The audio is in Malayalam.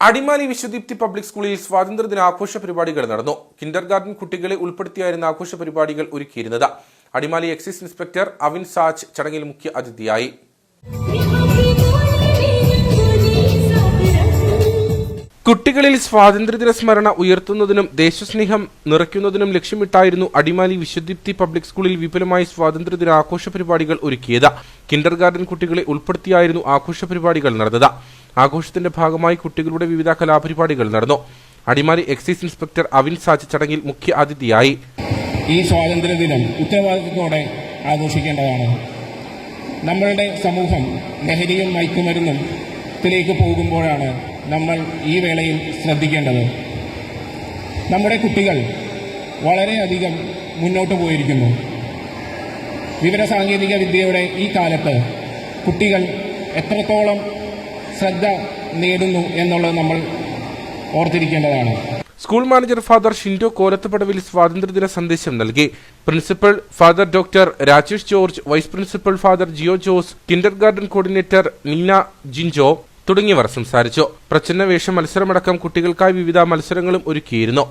അടിമാലി വിശ്വദീപ്തി പബ്ലിക് സ്കൂളിൽ സ്വാതന്ത്ര്യദിന ആഘോഷ പരിപാടികൾ നടന്നു. കിൻഡർ ഗാർഡൻ കുട്ടികളെ ഉൾപ്പെടുത്തിയായിരുന്ന ആഘോഷ പരിപാടികൾ ഒരുക്കിയിരുന്നത്. അടിമാലി എക്സൈസ് ഇൻസ്പെക്ടർ അവിൻ സാജ് ചടങ്ങിൽ മുഖ്യ അതിഥിയായി. കുട്ടികളിൽ സ്വാതന്ത്ര്യദിന സ്മരണ ഉയർത്തുന്നതിനും ദേശസ്നേഹം നിറയ്ക്കുന്നതിനും ലക്ഷ്യമിട്ടായിരുന്നു അടിമാലി വിശ്വദീപ്തി പബ്ലിക് സ്കൂളിൽ വിപുലമായ സ്വാതന്ത്ര്യദിന ആഘോഷ പരിപാടികൾ ഒരുക്കിയത്. കിൻഡർ ഗാർഡൻ കുട്ടികളെ ഉൾപ്പെടുത്തിയായിരുന്നു ആഘോഷ പരിപാടികൾ നടന്നത്. ആഘോഷത്തിന്റെ ഭാഗമായി കുട്ടികളുടെ വിവിധ കലാപരിപാടികൾ നടന്നു. അടിമാലി എക്സൈസ് ഇൻസ്പെക്ടർ അവിൻ സാജ് ചടങ്ങിൽ മുഖ്യ അതിഥിയായി. ഈ സ്വാതന്ത്ര്യദിനം ഉത്തരവാദിത്തത്തോടെ ആഘോഷിക്കേണ്ടതാണ്. നമ്മളുടെ സമൂഹം ലഹരിയും മയക്കുമരുന്നും ത്തിലേക്ക് പോകുമ്പോഴാണ് നമ്മൾ ഈ വേളയിൽ ശ്രദ്ധിക്കേണ്ടത്. നമ്മുടെ കുട്ടികൾ വളരെയധികം മുന്നോട്ട് പോയിരിക്കുന്നു. വിവരസാങ്കേതിക വിദ്യയുടെ ഈ കാലത്ത് കുട്ടികൾ എത്രത്തോളം ശ്രദ്ധ നേടുന്നു എന്നുള്ളത് നമ്മൾ ഓർത്തിരിക്കേണ്ടതാണ്. School manager father Shindo Kolathupadavil സ്വാതന്ത്ര്യദിന സന്ദേശം നൽകി. Principal father doctor Rajesh George vice principal father Jio Jose kindergarten coordinator Neena Jinjo തുടങ്ങിയവർ സംസാരിച്ചു. പ്രച്ഛന്ന വേഷ മത്സരമടക്കം കുട്ടികൾക്കായി വിവിധ മത്സരങ്ങളും ഒരുക്കിയിരുന്നു.